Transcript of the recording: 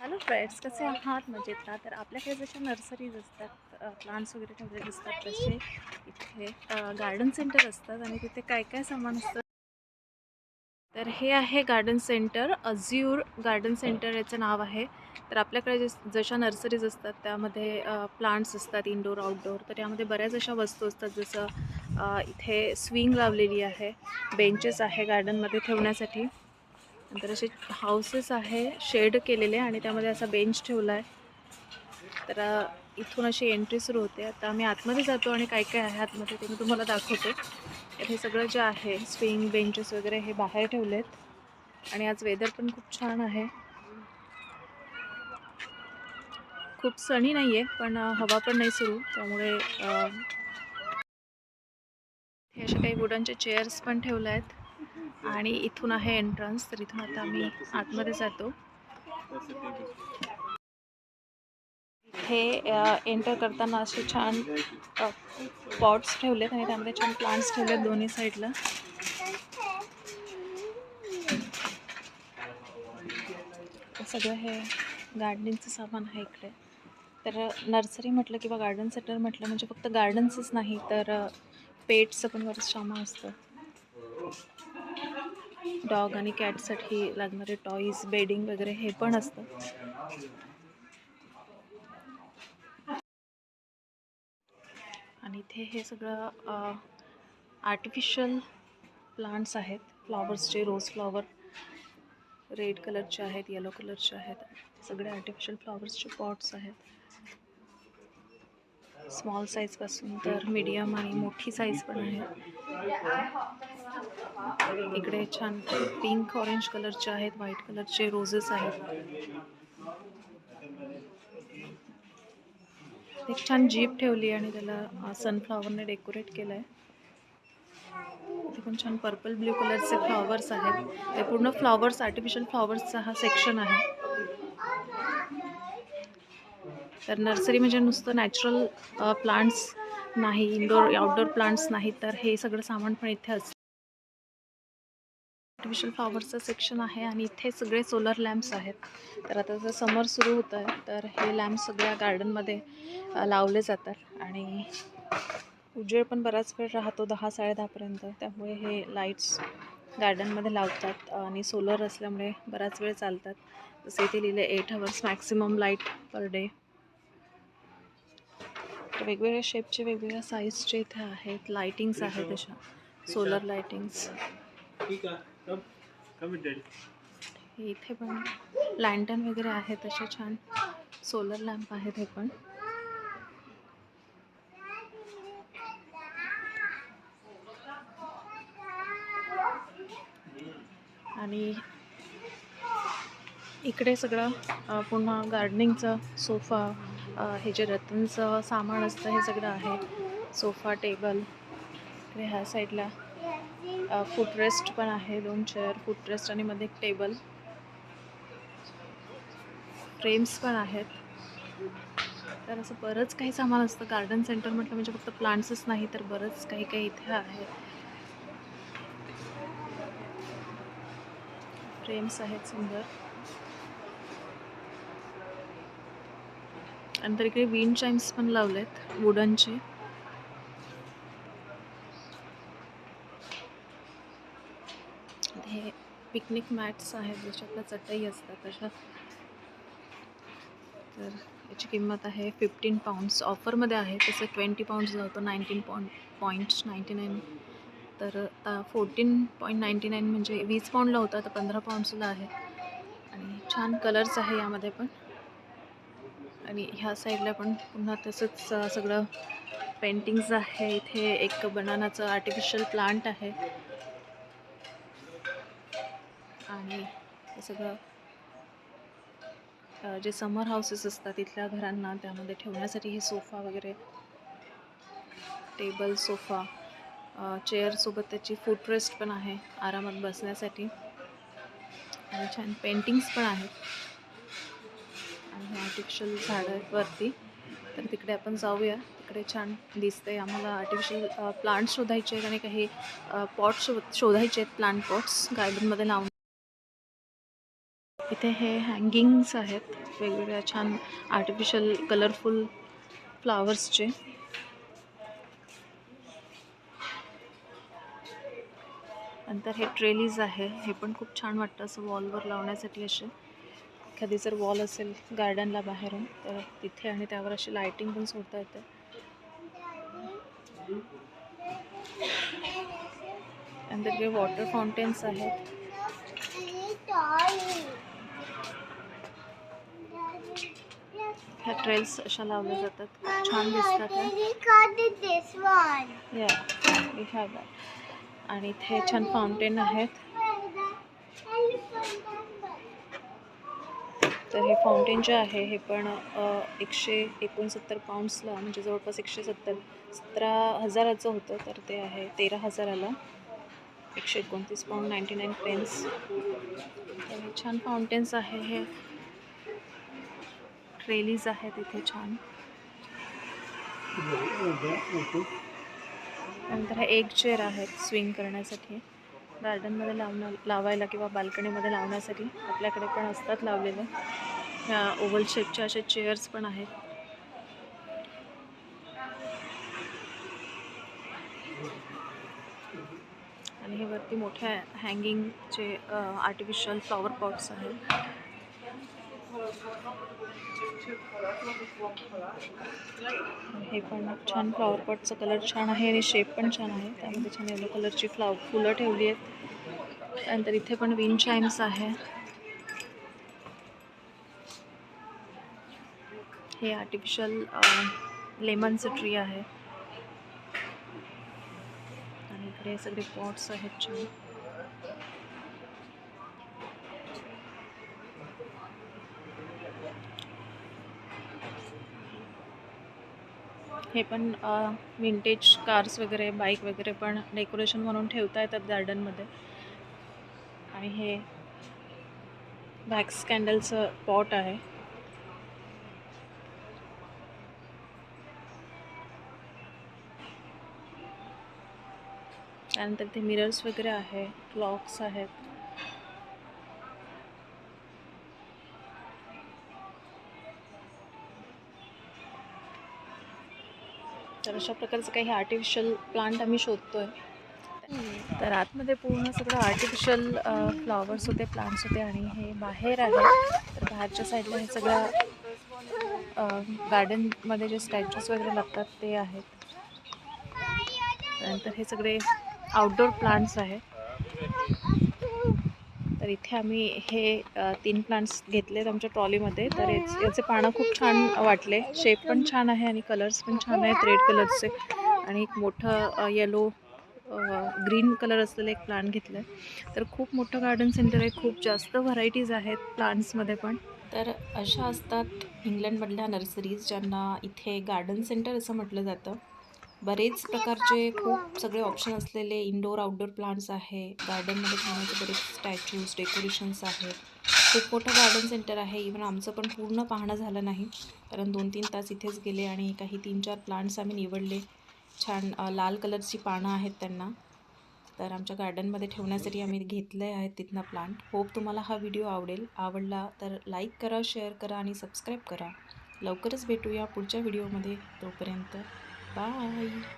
Hello friends कसे आहात? मजेत ना तर आपल्याकडे जशा नर्सरीज असतात प्लांट्स वगैरे ठेवलेले असतात तसे इथे गार्डन सेंटर असतात आणि तिथे काय काय सामान असतं? तर हे आहे garden centre Azure garden centre याचं नाव आहे. तर आपल्याकडे जस जशा नर्सरीज असतात त्यामध्ये प्लांट्स असतात इनडोर आउटडोर तर यामध्ये बऱ्याच अशा वस्तू असतात जसं इथे स्विंग लावलेली आहे. बेंचेस आहे गार्डनमध्ये ठेवण्यासाठी. नंतर असे हाऊसेस आहे शेड केलेले आणि त्यामध्ये असा बेंच ठेवला आहे. तर इथून अशी एंट्री सुरू होते. आता आम्ही आतमध्ये जातो आणि काय काय आहे आतमध्ये ते मी तुम्हाला दाखवते. हे सगळं जे आहे स्विंग बेंचेस वगैरे हे बाहेर ठेवलेत. आणि आज वेदर पण खूप छान आहे. खूप सणी नाही आहे पण हवा पण नाही सुरू. त्यामुळे हे असे काही वुडनचे चेअर्स पण ठेवले आहेत आणि इथून आहे एंट्रन्स तर इथून आता आम्ही आतमध्ये जातो. हे एंटर करताना असे छान पॉट्स ठेवलेत आणि त्यामध्ये छान प्लांट्स ठेवलेत दोन्ही साईडला सगळं हे गार्डनिंगचं सामान आहे इकडे. तर नर्सरी म्हटलं किंवा गार्डन सेंटर म्हटलं म्हणजे फक्त गार्डन्सच नाही तर पेट्सचं पण बरंच सामान असतं. डॉग आणि कॅटसाठी लागणारे टॉईज बेडिंग वगैरे हे पण असतं. आणि इथे हे सगळं आर्टिफिशियल प्लांट्स आहेत. फ्लॉवर्सचे रोज फ्लॉवर रेड कलरचे आहेत येलो कलरचे आहेत. सगळे आर्टिफिशियल फ्लॉवर्सचे पॉट्स आहेत. स्मॉल साईजपासून तर मीडियम आणि मोठी साईज पण आहे. इकडे छान पिंक ऑरेंज कलरचे आहेत व्हाईट कलरचे रोजेस आहेत. एक छान जीप ठेवली आणि त्याला सनफ्लॉवरने डेकोरेट केलं आहे इथे पण छान पर्पल ब्ल्यू कलरचे फ्लॉवर्स आहेत. ते पूर्ण फ्लॉवर्स आर्टिफिशियल फ्लॉवर्सचा हा सेक्शन आहे. तर नर्सरी म्हणजे नुसतं नॅचरल प्लांट्स नाही इनडोर आउटडोर प्लांट्स नाही तर हे सगळं सामान पण इथे असतं. आर्टिफिशियल फ्लॉवर्सचं सेक्शन आहे आणि इथे सगळे सोलर लॅम्प्स आहेत. तर आता जर समर सुरू होतं आहे तर हे लॅम्प सगळ्या गार्डनमध्ये लावले जातात. आणि उजेड पण बराच वेळ राहतो दहा साडेदहापर्यंत त्यामुळे हे लाईट्स गार्डनमध्ये लावतात आणि सोलर असल्यामुळे बराच वेळ चालतात. जसे इथे लिहिले eight hours maximum light per day तर वेगवेगळ्या शेपचे वेगवेगळ्या साईजचे इथे आहेत. लाईटिंग्स आहेत अशा सोलर लाईटिंग्स इथे पण लँटन वगैरे आहेत असे छान सोलर लॅम्प आहेत हे पण. आणि इकडे सगळं पुन्हा गार्डनिंगचं सोफा हे जे रतनचं सामान असतं हे सगळं आहे. सोफा टेबल इकडे ह्या साईडला फुटरेस्ट पण आहे दोन चेअर फुटरेस्ट आणि मध्ये एक टेबल फ्रेम्स पण आहेत. तर असं बरंच काही सामान असतं. गार्डन सेंटर म्हटलं म्हणजे फक्त प्लांट्सच नाही तर बरंच काही काही इथे आहे. फ्रेम्स आहेत सुंदर. आणि तर इकडे विंड चाईम्स पण लावलेत वुडनचे हे पिकनिक मॅट्स आहेत ज्याच्यातल्या चटई असतात तशा तर याची किंमत आहे फिफ्टीन पाऊंड्स ऑफरमध्ये आहे तसं ट्वेंटी पाऊंड्स होतं nineteen point points ninety nine तर आता फोर्टीन पॉईंट नाईंटी नाईन म्हणजे वीस पाऊंडला होता तर पंधरा पाऊंड्सला आहे. आणि छान कलर्स आहे यामध्ये पण. आणि ह्या साईडला पण पुन्हा तसंच सगळं पेंटिंग्स आहे. इथे एक बनानाचं आर्टिफिशियल प्लांट आहे. आणि हे सगळं जे समर हाऊसेस असतात तिथल्या घरांना त्यामध्ये ठेवण्यासाठी हे सोफा वगैरे टेबल सोफा चेअरसोबत त्याची फुटरेस्ट पण आहे आरामात बसण्यासाठी. आणि छान पेंटिंग्स पण आहेत. आणि आर्टिफिशियल झाडं आहेत वरती. तर तिकडे आपण जाऊया. तिकडे छान दिसते आम्हाला आर्टिफिशियल प्लांट शोधायचे आहेत आणि काही पॉट शोध शोधायचे आहेत प्लांट पॉट्स गार्डनमध्ये लावून इथे हे हँगिंग्स आहेत. वेगवेगळ्या छान आर्टिफिशियल कलरफुल फ्लावर्सचे नंतर हे ट्रेलीज आहे. हे पण खूप छान वाटतं असं वॉलवर लावण्यासाठी असे. एखादी जर वॉल असेल गार्डनला बाहेरून तर तिथे आणि त्यावर अशी लायटिंग पण सोडता येते. नंतर हे वॉटर फाउंटेन्स आहेत. ह्या ट्रेल्स अशा लावल्या जातात. खूप छान दिसतात या वी हॅव दॅट आणि इथे छान फाउंटेन आहेत. तर हे फाउंटेन जे आहे हे पण एकशे एकोणसत्तर पाऊंड्सला म्हणजे जवळपास एकशे सत्तर सतरा हजाराचं होतं तर ते आहे तेरा हजाराला. एकशे एकोणतीस पाऊंड नाईंटी नाईन पेन्स तर हे छान फाउंटेन्स आहे हे. ट्रेलीज आहेत इथे छान. नंतर ह्या एक चेअर आहेत स्विंग करण्यासाठी. गार्डनमध्ये लावणं लावायला किंवा बाल्कनीमध्ये लावण्यासाठी आपल्याकडे पण असतात लावलेले. ह्या ओव्हल शेपच्या अशा चेअर्स पण आहेत. आणि हे वरती मोठ्या हँगिंगचे आर्टिफिशियल फ्लॉवर पॉट्स आहेत. हे पण छान फ्लॉवर पॉटचा कलर छान आहे आणि शेप पण छान आहे. त्यामध्ये छान येलो कलरची फ्लाव फुलं ठेवली आहेत. त्यानंतर इथे पण विन चाईम्स आहे. हे आर्टिफिशियल लेमनचं ट्री आहे. आणि इकडे सगळे पॉट्स आहेत छान. हे पण विंटेज कार्स वगैरे बाईक वगैरे पण डेकोरेशन म्हणून ठेवता येतात गार्डनमध्ये आणि हे वॅक्स कॅन्डलचं पॉट आहे. त्यानंतर ते मिरर्स वगैरे आहे क्लॉक्स आहेत. तर अशा प्रकारचं काही आर्टिफिशियल प्लांट आम्ही शोधतो आहे तर आतमध्ये पूर्ण सगळं आर्टिफिशियल फ्लॉवर्स होते प्लांट्स होते आणि हे बाहेर आहे. तर बाहेरच्या साईडला हे सगळं गार्डनमध्ये जे स्टॅच्यूज वगैरे लागतात ते आहेत. त्यानंतर हे सगळे आउटडोर प्लांट्स आहेत. तर इथे आम्ही हे तीन प्लांट्स घेतलेत आमच्या ट्रॉलीमध्ये तर याचे पानं खूप छान वाटले. शेप पण छान आहे आणि कलर्स पण छान आहेत. रेड कलरचे आणि एक मोठं येलो ग्रीन कलर असलेलं एक प्लांट घेतलं आहे तर खूप मोठं गार्डन सेंटर आहे. खूप जास्त व्हरायटीज आहेत प्लांट्समध्ये पण. तर अशा असतात इंग्लंडमधल्या नर्सरीज ज्यांना इथे गार्डन सेंटर असं म्हटलं जातं. बरेच प्रकारचे खूप सगळे ऑप्शन असलेले इंडोर आउटडोर प्लांट्स आहे. गार्डनमध्ये ठेवण्याचे बरेच स्टॅच्यूज डेकोरेशन्स आहेत. खूप मोठं गार्डन सेंटर आहे. इवन आमचं पण पूर्ण पाहणं झालं नाही. कारण दोन तीन तास इथेच गेले आणि काही तीन चार प्लांट्स आम्ही निवडले. छान लाल कलरची पानं आहेत त्यांना. तर आमच्या गार्डनमध्ये ठेवण्यासाठी आम्ही घेतले आहेत तिथनं प्लांट होप तुम्हाला हा व्हिडिओ आवडेल. आवडला तर लाईक करा शेअर करा आणि सबस्क्राईब करा. लवकरच भेटूया पुढच्या व्हिडिओमध्ये तोपर्यंत Bye.